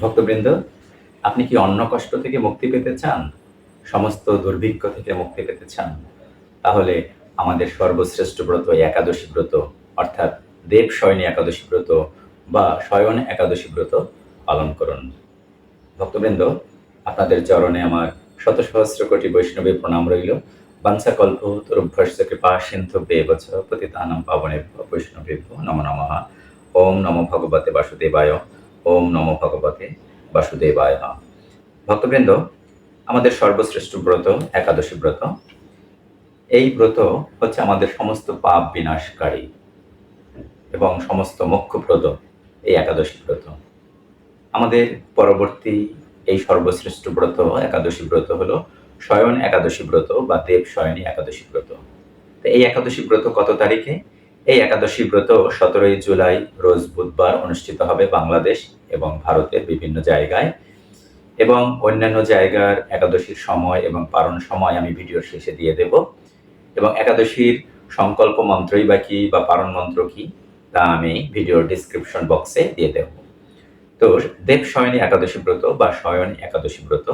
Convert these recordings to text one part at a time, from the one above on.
ভক্তবৃন্দ, আপনি কি অন্য কষ্ট থেকে মুক্তি পেতে চান? সমস্ত দুর্ভিক্ষ থেকে মুক্তি পেতে চান? তাহলে আমাদের সর্বশ্রেষ্ঠ ব্রত একাদশী ব্রত, অর্থাৎ দেব শয়নী একাদশী ব্রত বা শয়ন একাদশী ব্রত পালন করুন। ভক্তবৃন্দ, আপনাদের চরণে আমার শত সহস্র কোটি বৈষ্ণবের প্রণাম রইল। বাঞ্ছা কল্প তরুভ্যস্য কৃপা, সিন্ধু বেবচ, পতিতানাম পাবনে বৈষ্ণবে নম নমঃ। ওম নমো ভগবতে বাসুদেবায়। ওম নমো ভগবতে বাসুদেবায় ভক্তবৃন্দ, আমাদের সর্বশ্রেষ্ঠ ব্রত, একাদশী ব্রত, এই ব্রত হচ্ছে আমাদের সমস্ত পাপ বিনাশকারী এবং সমস্ত মোক্ষপ্রদ এই একাদশী ব্রত। আমাদের পরবর্তী এই সর্বশ্রেষ্ঠ ব্রত, একাদশী ব্রত হলো শয়ন একাদশী ব্রত বা দেব শয়নী একাদশী ব্রত। এই একাদশী ব্রত কত তারিখে? এই একাদশী ব্রত সতেরোই জুলাই রোজ বুধবার অনুষ্ঠিত হবে বাংলাদেশ এবং ভারতের বিভিন্ন জায়গায়। এবং অন্যান্য জায়গার একাদশীর সময় এবং পালন সময় আমি ভিডিওর শেষে দিয়ে দেব। এবং একাদশীর সংকল্প মন্ত্রই বা কী বা পালন মন্ত্র কি, তা আমি ভিডিওর ডিসক্রিপশন বক্সে দিয়ে দেব। তো দেব শয়নী একাদশী ব্রত বা শয়নী একাদশী ব্রত।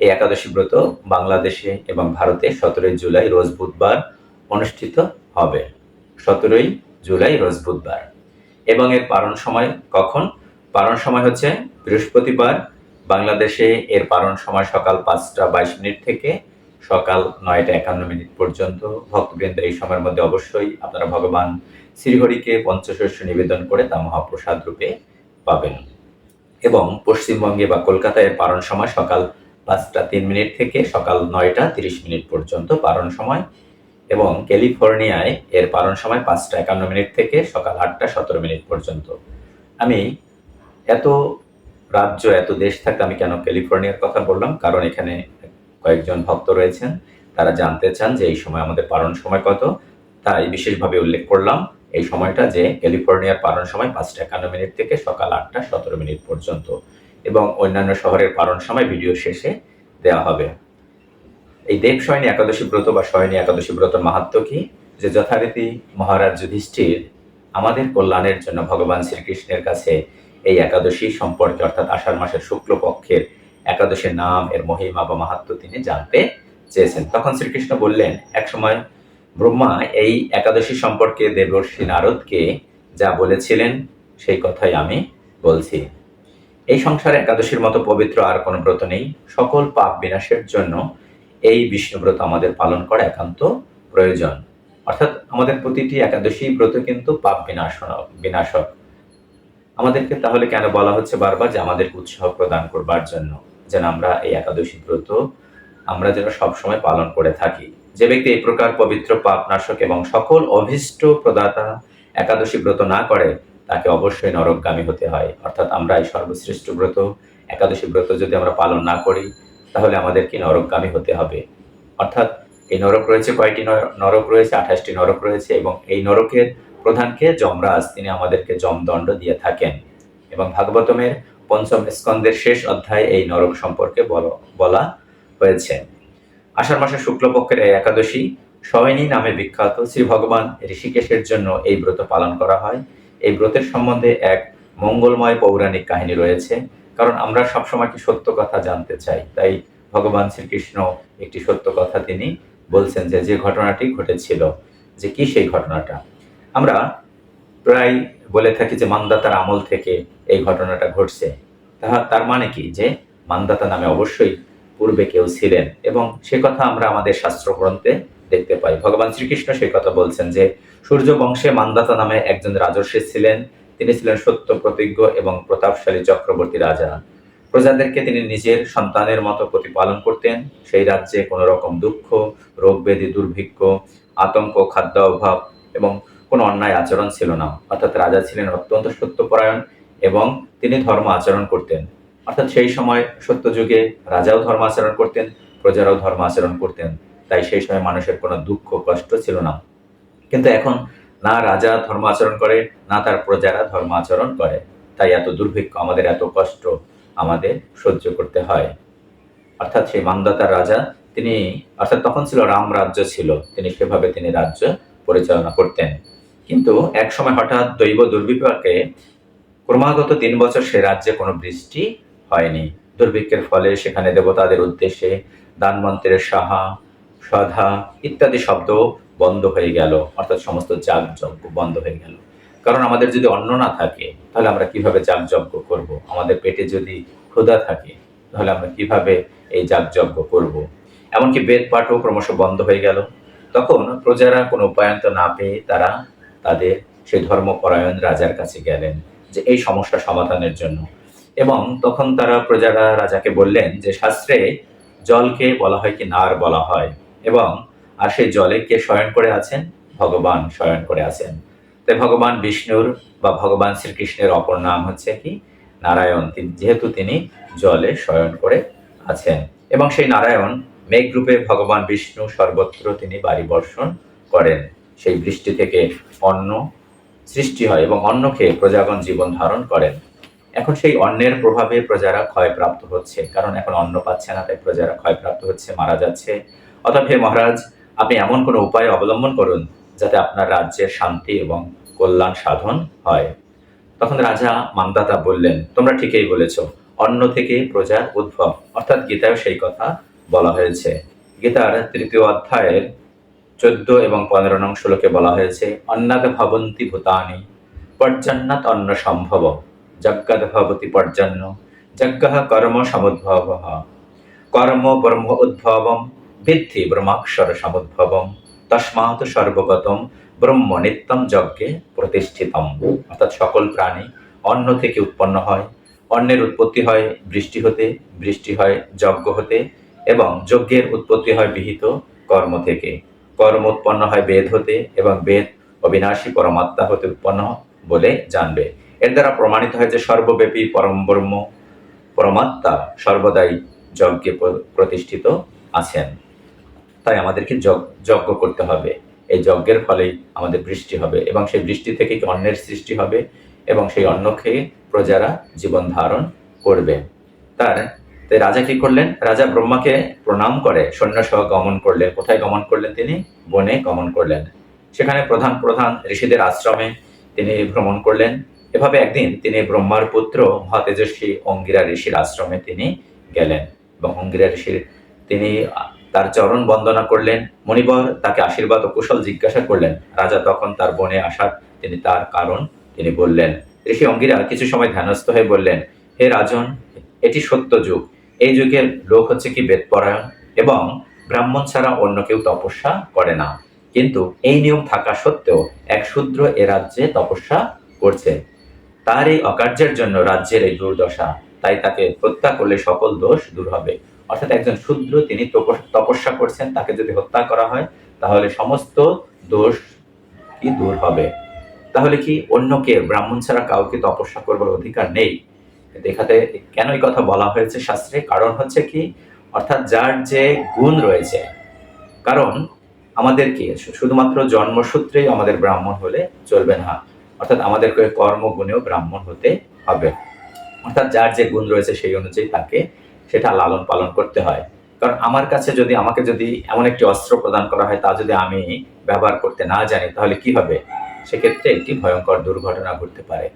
এই একাদশী ব্রত বাংলাদেশে এবং ভারতে সতেরোই জুলাই রোজ বুধবার অনুষ্ঠিত হবে। সতেরোই জুলাই রোজ বুধবার। এবং এর পালন সময় কখন? পালন সময় হচ্ছে বৃহস্পতিবার। বাংলাদেশে এর পালন সময় সকাল পাঁচটা বাইশ মিনিট থেকে সকাল নয়টা একান্ন মিনিট পর্যন্ত। ভক্তবৃন্দ এই সময়ের মধ্যে অবশ্যই আপনারা ভগবান শ্রীহরিকে পঞ্চশস্য নিবেদন করে তা মহাপ্রসাদ রূপে পাবেন। এবং পশ্চিমবঙ্গে বা কলকাতায় পালন সময় সকাল পাঁচটা তিন মিনিট থেকে সকাল নয়টা তিরিশ মিনিট পর্যন্ত পালন সময় এবং ক্যালিফোর্নিয়ায় এর পালন সময় পাঁচটা একান্ন মিনিট থেকে সকাল আটটা সতেরো মিনিট পর্যন্ত। আমি এত রাজ্য, এত দেশ থাকতে আমি কেন ক্যালিফোর্নিয়ার কথা বললাম? কারণ এখানে কয়েকজন ভক্ত রয়েছেন। তারা জানতে চান যে এই সময় আমাদের পালন সময় কত। তাই বিশেষভাবে উল্লেখ করলাম এই সময়টা যে ক্যালিফোর্নিয়ার পালন সময় পাঁচটা একান্ন মিনিট থেকে সকাল আটটা সতেরো মিনিট পর্যন্ত এবং অন্যান্য শহরের পালন সময় ভিডিও শেষে দেওয়া হবে। এই দেব শয়নী একাদশী ব্রত বা শয়নী একাদশী ব্রতর মাহাত্ম কি? যে যথারীতি মহারাজ যুধিষ্ঠির আমাদের কল্যাণের জন্য ভগবান শ্রীকৃষ্ণের কাছে এই একাদশী সম্পর্কে, অর্থাৎ আষাঢ় মাসের শুক্লপক্ষের একাদশীর নাম, এর মহিমা বা মাহাত্ম তিনি জানতে চেয়েছেন। তখন শ্রীকৃষ্ণ বললেন একসময় ব্রহ্মা এই একাদশী সম্পর্কে দেবর্ষী নারদকে যা বলেছিলেন সেই কথাই আমি বলছি। এই সংসারে একাদশীর মতো পবিত্র আর কোনো ব্রত নেই। সকল পাপ বিনাশের জন্য এই বিষ্ণুব্রত আমাদের পালন করা একান্ত প্রয়োজন। অর্থাৎ আমাদের প্রতিটি একাদশী ব্রত কিন্তু পাপ বিনাশনক বিনাশক। আমাদেরকে তাহলে কেন বলা হচ্ছে বারবার যে আমাদেরকে উৎসাহ প্রদান করবার জন্য? যেন আমরা এই একাদশী ব্রত আমরা যেন সবসময় পালন করে থাকি। যে ব্যক্তি এই প্রকার পবিত্র পাপ নাশক এবং সকল অভীষ্ট প্রদাতা একাদশী ব্রত না করে, তাকে অবশ্যই নরকগামী হতে হয়। অর্থাৎ আমরা এই সর্বশ্রেষ্ঠ ব্রত, একাদশী ব্রত যদি আমরা পালন না করি তাহলে আমাদেরকে নরকগামী হতে হবে। অর্থাৎ এই নরক রয়েছে নর- নরক রয়েছে? আঠাশটি নরক রয়েছে এবং এই নরকের প্রধানকে যমরাজ। তিনি আমাদেরকে যমদণ্ড দিয়ে থাকেন। এবং ভাগবতমের পঞ্চম স্কন্দের শেষ অধ্যায়ে এই নরক সম্পর্কে বল- বলা হয়েছে। আষাঢ় মাসের শুক্লপক্ষের এই একাদশী সয়নী নামে বিখ্যাত। শ্রী ভগবান ঋষিকেশের জন্য এই ব্রত পালন করা হয়। এই ব্রতের সম্বন্ধে এক মঙ্গলময় পৌরাণিক কাহিনী রয়েছে। কারণ আমরা সবসময় কি সত্য কথা জানতে চাই। তাই ভগবান শ্রীকৃষ্ণ একটি সত্য কথা তিনি বলছেন যে যে ঘটনাটি ঘটেছিল, যে কি সেই ঘটনাটা? আমরা প্রায় বলে থাকি যে, মান্দাতার আমল থেকে এই ঘটনাটা ঘটছে। তাহা, তার মানে কি? যে মান্দাতা নামে অবশ্যই পূর্বে কেউ ছিলেন এবং সে কথা আমরা আমাদের শাস্ত্র গ্রন্থে দেখতে পাই। ভগবান শ্রীকৃষ্ণ সেই কথা বলছেন যে, সূর্য বংশে মান্দাতা নামে একজন রাজর্ষি ছিলেন। তিনি ছিলেন সত্য, প্রতিজ্ঞ এবং প্রতাপশালী চক্রবর্তী রাজা। প্রজাদেরকে তিনি নিজের সন্তানের মতো প্রতিপালন করতেন। সেই রাজ্যে কোনো রকম দুঃখ রোগ ব্যাধি দুর্ভিক্ষ, আতঙ্ক, খাদ্য অভাব এবং কোনো অন্যায় আচরণ ছিল না। অর্থাৎ রাজা ছিলেন অত্যন্ত সত্যপরায়ণ এবং তিনি ধর্ম আচরণ করতেন। অর্থাৎ সেই সময় সত্য যুগে রাজাও ধর্ম আচরণ করতেন, প্রজারাও ধর্ম আচরণ করতেন। তাই সেই সময় মানুষের কোনো দুঃখ, কষ্ট ছিল না। কিন্তু এখন না রাজা ধর্ম আচরণ করে, না তার প্রজারা ধর্ম আচরণ করে। তাই এত দুর্ভিক্ষ আমাদের, এত কষ্ট আমাদের সহ্য করতে হয়। অর্থাৎ সেই মান্দাতার রাজা, তিনি, অর্থাৎ তখন ছিল রাম রাজ্য ছিল, তিনি সেভাবে তিনি রাজ্য পরিচালনা করতেন। কিন্তু এক সময় হঠাৎ দৈব দুর্বিপাকে ক্রমাগত তিন বছর সে রাজ্যে কোনো বৃষ্টি হয়নি। দুর্ভিক্ষের ফলে সেখানে দেবতাদের উদ্দেশ্যে দানমন্ত্রের সাহা, সধা ইত্যাদি শব্দ বন্ধ হয়ে গেল, অর্থাৎ সমস্ত যাগ যজ্ঞ বন্ধ হয়ে গেল। কারণ আমাদের যদি অন্ন না থাকে, তাহলে আমরা কীভাবে যাগ যজ্ঞ করব? আমাদের পেটে যদি ক্ষুধা থাকে, তাহলে আমরা কীভাবে এই যাগ যজ্ঞ করব? এমনকি বেদ পাঠও ক্রমশ বন্ধ হয়ে গেল। তখন প্রজারা কোনো উপায়ন্ত না পেয়ে তারা তাদের সেই ধর্মপরায়ণ রাজার কাছে গেলেন, যে এই সমস্যা সমাধানের জন্য। এবং তখন তারা প্রজারা রাজাকে বললেন যে, শাস্ত্রে জলকে বলা হয় কি, নার বলা হয়? এবং আর সেই জলে কে শয়ন করে আছেন? ভগবান শয়ন করে আছেন। তাই ভগবান বিষ্ণুর বা ভগবান শ্রীকৃষ্ণের অপর নাম হচ্ছে কি? নারায়ণ। যেহেতু তিনি জলে শয়ন করে আছেন। এবং সেই নারায়ণ মেঘরূপে ভগবান বিষ্ণু সর্বত্র তিনি বাড়ি বর্ষণ করেন। সেই বৃষ্টি থেকে অন্ন সৃষ্টি হয় এবং অন্ন খেয়ে প্রজাগণ জীবন ধারণ করেন। এখন সেই অন্নের প্রভাবে প্রজারা ক্ষয়প্রাপ্ত হচ্ছে। কারণ এখন অন্ন পাচ্ছে না, তাই প্রজারা ক্ষয়প্রাপ্ত হচ্ছে, মারা যাচ্ছে। অতএব হে মহারাজ আপনি এমন কোনো উপায় অবলম্বন করুন যাতে আপনার রাজ্যের শান্তি এবং কল্যাণ সাধন হয়। তখন রাজা মান্দাতা বললেন, তোমরা ঠিকই বলেছ। অন্য থেকে প্রজার উদ্ভব। অর্থাৎ গীতায় সেই কথা বলা হয়েছে। গীতার তৃতীয় অধ্যায়ের চোদ্দ এবং পনেরো নং শ্লোকে বলা হয়েছে অন্নাদ ভবন্তি ভূতানি পর্জন্নাত অন্ন সম্ভব। যজ্ঞাদ ভবতি পর্জন্য, যজ্ঞ কর্ম সমুদ্ভব। কর্ম ব্রহ্ম উদ্ভবম ভিত্তি ব্রহ্মাক্ষর সমুদ্ভবম, তস্মাৎ সর্বগতম ব্রহ্ম নিত্যম যজ্ঞে প্রতিষ্ঠিতম। অর্থাৎ সকল প্রাণী অন্ন থেকে উৎপন্ন হয়, অন্নের উৎপত্তি হয় বৃষ্টি হতে, বৃষ্টি হয় যজ্ঞ হতে, এবং যজ্ঞের উৎপত্তি হয় বিহিত কর্ম থেকে। কর্ম উৎপন্ন হয় বেদ হতে, এবং বেদ অবিনাশী পরমাত্মা হতে উৎপন্ন বলে জানবে। এর দ্বারা প্রমাণিত হয় যে সর্বব্যাপী পরম ব্রহ্ম পরমাত্মা সর্বদাই যজ্ঞে প্রতিষ্ঠিত আছেন। তাই আমাদেরকে যজ্ঞ করতে হবে। এই যজ্ঞের ফলেই আমাদের বৃষ্টি হবে এবং সেই বৃষ্টি থেকে কি অন্নের সৃষ্টি হবে এবং সেই অন্ন খেয়ে প্রজারা জীবন ধারণ করবে। তার রাজা কি করলেন? রাজা ব্রহ্মাকে প্রণাম করে সৈন্যসহ গমন করলেন। কোথায় গমন করলেন তিনি? বনে গমন করলেন। সেখানে প্রধান প্রধান ঋষিদের আশ্রমে তিনি ভ্রমণ করলেন। এভাবে একদিন তিনি ব্রহ্মার পুত্র মহাতেজস্বী অঙ্গিরা ঋষির আশ্রমে তিনি গেলেন এবং অঙ্গিরা ঋষির তিনি তার চরণ বন্দনা করলেন। মণিবর তাকে আশীর্বাদ ও কুশল জিজ্ঞাসা করলেন। রাজা তখন তার বনে আসার তিনি তার কারণ তিনি বললেন, ঋষি অঙ্গিরা কিছু সময় ধ্যানস্থ হয়ে বললেন, হে রাজন, এটি সত্য যুগ। এই যুগের লোক হচ্ছে কি বেদপরায়ণ এবং ব্রাহ্মণ ছাড়া অন্য কেউ তপস্যা করে না। কিন্তু এই নিয়ম থাকা সত্ত্বেও এক শূদ্র এ রাজ্যে তপস্যা করছে। তার এই অকার্যের জন্য রাজ্যের এই দুর্দশা, তাই তাকে হত্যা করলে সকল দোষ দূর হবে। অর্থাৎ একজন শূদ্র, তিনি তপস- তপস্যা করছেন, তাকে যদি হত্যা করা হয়, তাহলে সমস্ত দোষ কি দূর হবে? তাহলে কি অন্যকে ব্রাহ্মণ ছাড়া কাউকে তপস্যা করবার অধিকার নেই। দেখাতে কেন এই কথা বলা হয়েছে শাস্ত্রে? কারণ হচ্ছে কি, অর্থাৎ যার যে গুণ রয়েছে, কারণ আমাদের কি? শুধুমাত্র জন্মসূত্রেই আমাদের ব্রাহ্মণ হলে চলবে না। অর্থাৎ আমাদেরকে কর্মগুণেও ব্রাহ্মণ হতে হবে। অর্থাৎ যার যে গুণ রয়েছে, সেই অনুযায়ী তাকে সেটা লালন পালন করতে হয়। কারণ আমার কাছে যদি, আমাকে যদি এমন একটি অস্ত্র প্রদান করা হয়, তা যদি আমি ব্যবহার করতে না জানি, তাহলে কি হবে? সেক্ষেত্রে একটি ভয়ঙ্কর দুর্ঘটনা ঘটতে পারে।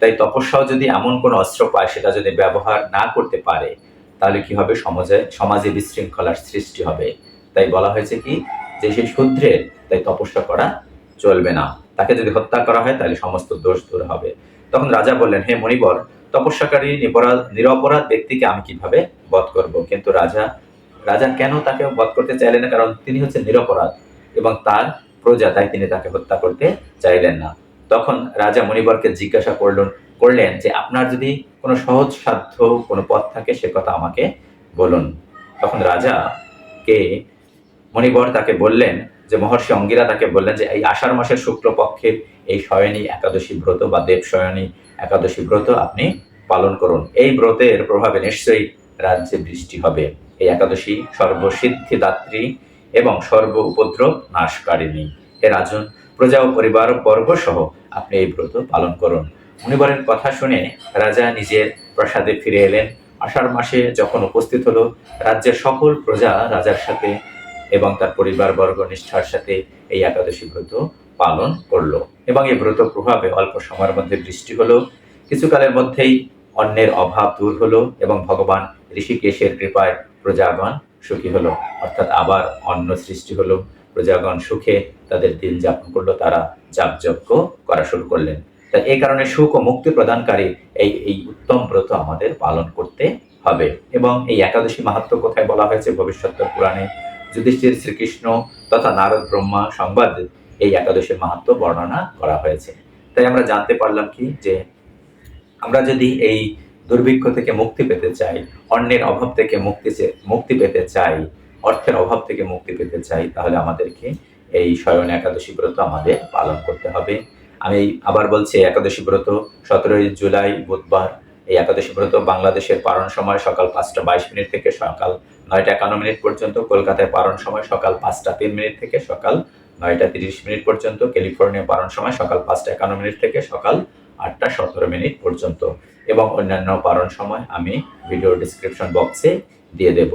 তাই তপস্যাও যদি এমন কোনো অস্ত্র পায়, সেটা যদি ব্যবহার না করতে পারে, তাহলে কি হবে? সমাজে সমাজে বিশৃঙ্খলার সৃষ্টি হবে। তাই বলা হয়েছে কি? যে সেই শূদ্রের তাই তপস্যা করা চলবে না। তাকে যদি হত্যা করা হয়, তাহলে সমস্ত দোষ দূর হবে। তখন রাজা বললেন, হে মণিবর তপস্যাকারী নিরপরাধ ব্যক্তিকে আমি কীভাবে বধ করব? কিন্তু রাজা রাজা কেন তাকে বধ করতে চাইলেন না? কারণ তিনি হচ্ছে নিরপরাধ এবং তার প্রজা, তাই তিনি তাকে হত্যা করতে চাইলেন না। তখন রাজা মণিবরকে জিজ্ঞাসা করলেন করলেন যে, আপনার যদি কোনো সহজ সাধ্য, কোনো পথ থাকে, সে কথা আমাকে বলুন। তখন রাজা কে মণিবর তাকে বললেন যে, মহর্ষি অঙ্গিরা তাকে বললেন যে, এই আষাঢ় মাসের শুক্লপক্ষের এই শয়নী, একাদশী ব্রত বা দেব শয়নী একাদশী ব্রত আপনি পালন করুন। এই ব্রতের প্রভাবে নিশ্চয়ই রাজ্যে বৃষ্টি হবে। এই একাদশী সর্বসিদ্ধিদাত্রী এবং সর্ব উপদ্রব নাশকারিণী। হে রাজন, প্রজা ও পরিবার বর্গ সহ আপনি এই ব্রত পালন করুন। মুনিবরের কথা শুনে রাজা নিজের প্রাসাদে ফিরে এলেন। আষাঢ় মাসে যখন উপস্থিত হলো, রাজ্যের সকল প্রজা রাজার সাথে এবং তার পরিবারবর্গ নিষ্ঠার সাথে এই একাদশী ব্রত পালন করল। এবং এই ব্রত প্রভাবে অল্প সময়ের মধ্যে বৃষ্টি হলো। কিছুকালের মধ্যেই অন্যের অভাব দূর হলো এবং ভগবান ঋষিকেশের কৃপায় প্রজাগণ সুখী হলো। অর্থাৎ আবার অন্ন সৃষ্টি হলো। প্রজাগণ সুখে তাদের দিন যাপন করল, তারা যাগযজ্ঞ করা শুরু করলেন। তাই এই কারণে সুখ ও মুক্তি প্রদানকারী এই এই উত্তম ব্রত আমাদের পালন করতে হবে। এবং এই একাদশী মাহাত্ম কোথায় বলা হয়েছে ভবিষ্যৎ পুরাণে? যুধিষ্ঠির শ্রীকৃষ্ণ তথা নারদ ব্রহ্মা সংবাদ এই একাদশের মাহাত্ম বর্ণনা করা হয়েছে। তাই আমরা জানতে পারলাম কি যে আমরা যদি এই দুর্ভিক্ষ থেকে মুক্তি পেতে চাই, অন্যের অভাব থেকে মুক্তি মুক্তি পেতে চাই, অর্থের অভাব থেকে মুক্তি পেতে চাই, তাহলে আমাদেরকে এই স্বয়ন একাদশী ব্রত আমাদের পালন করতে হবে। আমি আবার বলছি একাদশী ব্রত সতেরোই জুলাই বুধবার, এই একাদশী ব্রত বাংলাদেশের পালন সময় সকাল পাঁচটা বাইশ মিনিট থেকে সকাল নয়টা একান্ন মিনিট পর্যন্ত, কলকাতায় পালন সময় সকাল পাঁচটা তিন মিনিট থেকে সকাল নয়টা তিরিশ মিনিট পর্যন্ত, ক্যালিফোর্নিয়া পালন সময় সকাল পাঁচটা একান্ন মিনিট থেকে সকাল আটটা সতেরো মিনিট পর্যন্ত। এবং অন্যান্য পালন সময় আমি ভিডিও ডিসক্রিপশন বক্সে দিয়ে দেব।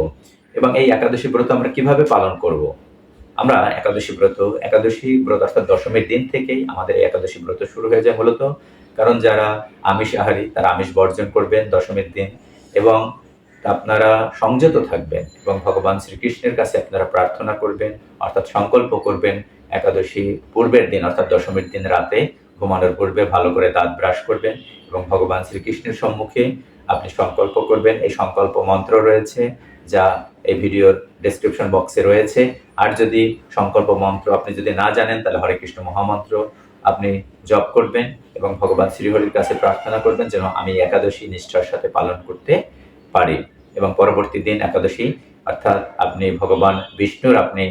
এবং এই একাদশী ব্রত আমরা কীভাবে পালন করব? আমরা একাদশী ব্রত একাদশী ব্রত অর্থাৎ দশমীর দিন থেকেই আমাদের একাদশী ব্রত শুরু হয়ে যায় মূলত। কারণ যারা আমিষ আহারী, তারা আমিষ বর্জন করবেন দশমীর দিন। এবং আপনারা সংযত থাকবেন এবং ভগবান শ্রীকৃষ্ণের কাছে আপনারা প্রার্থনা করবেন, অর্থাৎ সংকল্প করবেন একাদশী পূর্বের দিন, অর্থাৎ দশমীর দিন রাতে ঘুমানোর পূর্বে ভালো করে দাঁত ব্রাশ করবেন এবং ভগবান শ্রীকৃষ্ণের সম্মুখে আপনি সংকল্প করবেন। এই সংকল্প মন্ত্র রয়েছে যা এই ভিডিওর ডেসক্রিপশন বক্সে রয়েছে। আর যদি সংকল্প মন্ত্র আপনি যদি না জানেন, তাহলে হরে কৃষ্ণ মহামন্ত্র আপনি জপ করবেন এবং ভগবান শ্রীহরির কাছে প্রার্থনা করবেন যেন আমি একাদশী নিষ্ঠার সাথে পালন করতে পারি। এবং পরবর্তী দিন একাদশী, অর্থাৎ আপনি ভগবান বিষ্ণুর আপনি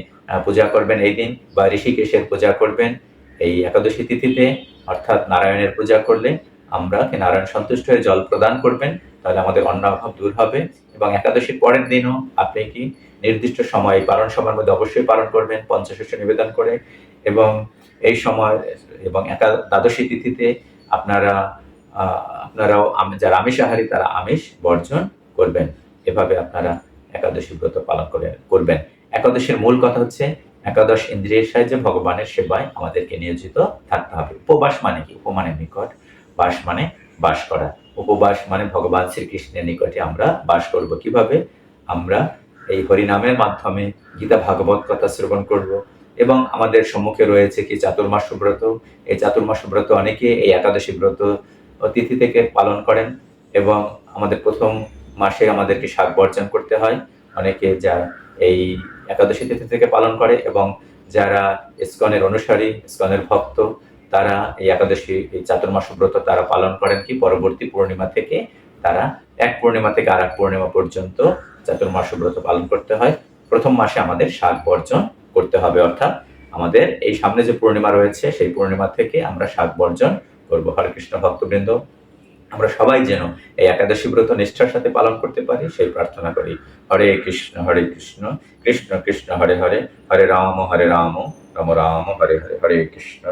পূজা করবেন এই দিন বা ঋষিকেশের পূজা করবেন এই একাদশী তিথিতে, অর্থাৎ নারায়ণের পূজা করলে আমরা নারায়ণ সন্তুষ্ট হয়ে জল প্রদান করবেন, তাহলে আমাদের অন্ন অভাব দূর হবে এবং একাদশীর পরের দিনও আপনি কি নির্দিষ্ট সময়, পালন সময়ের মধ্যে অবশ্যই পালন করবেন, পঞ্চশস্য নিবেদন করে এবং এই সময় এবং একা, দ্বাদশী তিথিতে আপনারা আপনারাও যারা আমিষ আহারী তারা আমিষ বর্জন করবেন। এভাবে আপনারা একাদশী ব্রত পালন করে করবেন। একাদশীর মূল কথা হচ্ছে, একাদশ ইন্দ্রিয়ের সাহায্যে ভগবানের সেবায় আমাদেরকে নিয়োজিত থাকতে হবে। উপবাস মানে কি? উপমানের নিকট বাস মানে বাস করা। উপবাস মানে ভগবান শ্রীকৃষ্ণের নিকটে আমরা বাস করব। কীভাবে? আমরা এই হরিনামের মাধ্যমে গীতা ভাগবত কথা শ্রবণ করব এবং আমাদের সম্মুখে রয়েছে কি? চাতুর্মাস ব্রত। এই চাতুর্মাস ব্রত অনেকে এই একাদশী ব্রত তিথি থেকে পালন করেন এবং আমাদের প্রথম মাসে আমাদেরকে শাক বর্জন করতে হয়। অনেকে যা এই একাদশী তিথি থেকে পালন করে এবং যারা ইস্কনের অনুসারী, ইস্কনের ভক্ত, তারা এই একাদশী, এই চাতুর্মাস ব্রত তারা পালন করেন কি? পরবর্তী পূর্ণিমা থেকে তারা এক পূর্ণিমা থেকে আর এক পূর্ণিমা পর্যন্ত চাতুর্মাস ব্রত পালন করতে হয়। প্রথম মাসে আমাদের শাক বর্জন করতে হবে। অর্থাৎ আমাদের এই সামনে যে পূর্ণিমা রয়েছে, সেই পূর্ণিমা থেকে আমরা শাক বর্জন করব। হরে কৃষ্ণ ভক্তবৃন্দ আমরা সবাই যেন এই একাদশী ব্রত নিষ্ঠার সাথে পালন করতে পারি, সেই প্রার্থনা করি। হরে কৃষ্ণ হরে কৃষ্ণ কৃষ্ণ কৃষ্ণ, হরে হরে হরে রাম হরে রাম রাম রাম, হরে হরে হরে কৃষ্ণ।